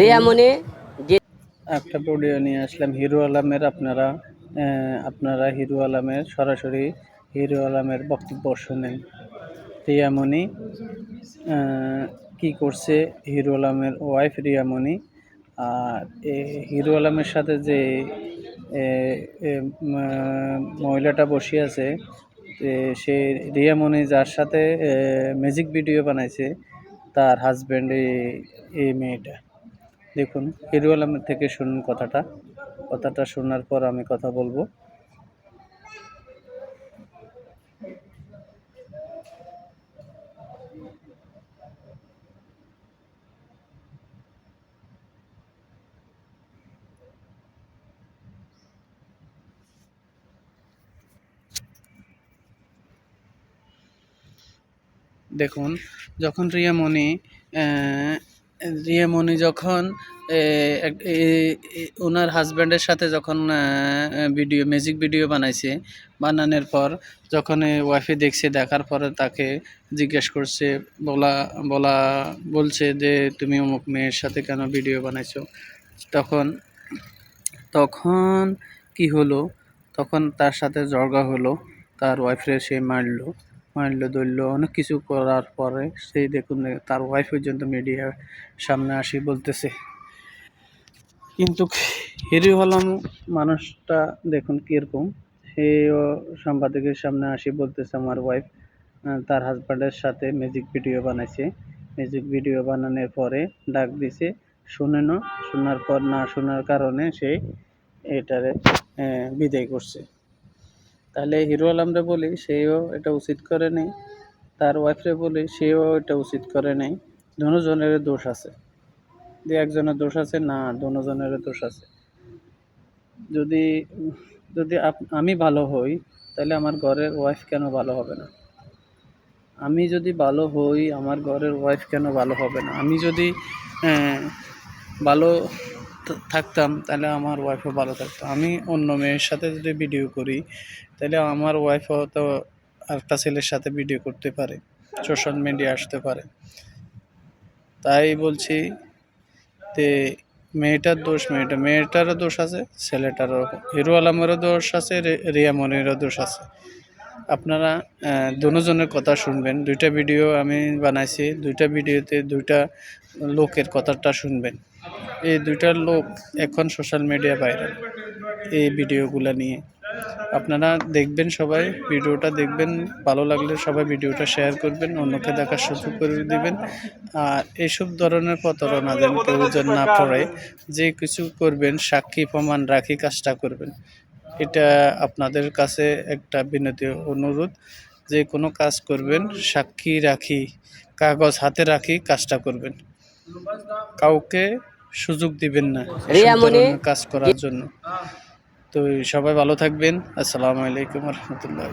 রিয়ামণি একটা ভিডিও নিয়ে আসলাম হিরো আলমের আপনারা আপনারা হিরো আলমের সরাসরি হিরো আলমের বক্তব্য শুনেন। রিয়ামণি আহ, কি করছে হিরো আলমের ওয়াইফ রিয়ামণি আর হিরো আলমের সাথে যে মহিলাটা বসে আছে সে রিয়ামণি যার সাথে ম্যাজিক ভিডিও বানাইছে তার হাজব্যান্ড এই মেয়েটা। দেখুন হিরো আলমের থেকে শুনুন কথাটা। কথাটা শোনার পর আমি কথা বলব। দেখুন যখন রিয়ামণি আহ, রিয়ামণি যখন ওনার হাজব্যান্ডের সাথে যখন ভিডিও মিউজিক ভিডিও বানাইছে, বানানোর পর যখন ওয়াইফে দেখছে, দেখার পরে তাকে জিজ্ঞেস করছে, বলা বলা, বলছে যে তুমি অমুক মেয়ের সাথে কেন ভিডিও বানাইছো? তখন তখন কি হলো? তখন তার সাথে ঝগড়া হলো, তার ওয়াইফরে সে মারলো। মারলো, ধরলো, অনেক কিছু করার পরে সেই দেখুন, তার ওয়াইফ পর্যন্ত মিডিয়ার সামনে আসি বলতেছে। কিন্তু হিরো হলাম, মানুষটা দেখুন কীরকম। সেও সাংবাদিকের সামনে আসি বলতেছে, আমার ওয়াইফ তার হাজব্যান্ডের সাথে মিউজিক ভিডিও বানাইছে। মিউজিক ভিডিও বানানোর পরে ডাক দিছে, শুনে না শোনার পর না শোনার কারণে সে এটারে বিদায় করছে। তাহলে হিরো আলমরে বলি, সেও এটা উচিত করে নেই। তার ওয়াইফরে বলি, সেও এটা উচিত করে নেই। দুজনের দোষ আছে। যে একজনের দোষ আছে, না দুজনের দোষ আছে। যদি যদি আমি ভালো হই, তাহলে আমার ঘরের ওয়াইফ কেন ভালো হবে না? আমি যদি ভালো হই, আমার ঘরের ওয়াইফ কেন ভালো হবে না? আমি যদি ভালো থা- থাকতাম, তাহলে আমার ওয়াইফও ভালো থাকতো। আমি অন্য মেয়ের সাথে যদি ভিডিও করি, তাহলে আমার ওয়াইফও তো একটা ছেলের সাথে ভিডিও করতে পারে সোশ্যাল মিডিয়া আসতে পারে। তাই বলছি, তে মেয়েটার দোষ মেয়েটা, মেয়েটারও দোষ আছে, ছেলেটারও হিরো আলমেরও দোষ আছে রিয়া মনিরও দোষ আছে। আপনারা দুজনের কথা শুনবেন। দুইটা ভিডিও আমি বানাইছি, দুইটা ভিডিওতে দুইটা লোকের কথাটা শুনবেন। এই দুইটা লোক এখন সোশ্যাল মিডিয়া ভাইরাল এই ভিডিওগুলো নিয়ে। আপনারা দেখবেন সবাই ভিডিওটা দেখবেন, ভালো লাগলে সবাই ভিডিওটা শেয়ার করবেন, অন্যকে দেখার সুযোগ করে দিবেন। আর এইসব ধরনের প্রতারণা যেন কেউ যেন না পড়ে যে কিছু করবেন, সাক্ষী, প্রমাণ রাখি, কাজটা করবেন। এটা আপনাদের কাছে একটা বিনতি অনুরোধ, যে কোনো কাজ করবেন, সাক্ষী রাখি, কাগজ হাতে রাখি, কাজটা করবেন। কাউকে সুযোগ দিবেন না কাজ করার জন্য। তো সবাই ভালো থাকবেন। আসসালামু আলাইকুম রহমতুল্লাহ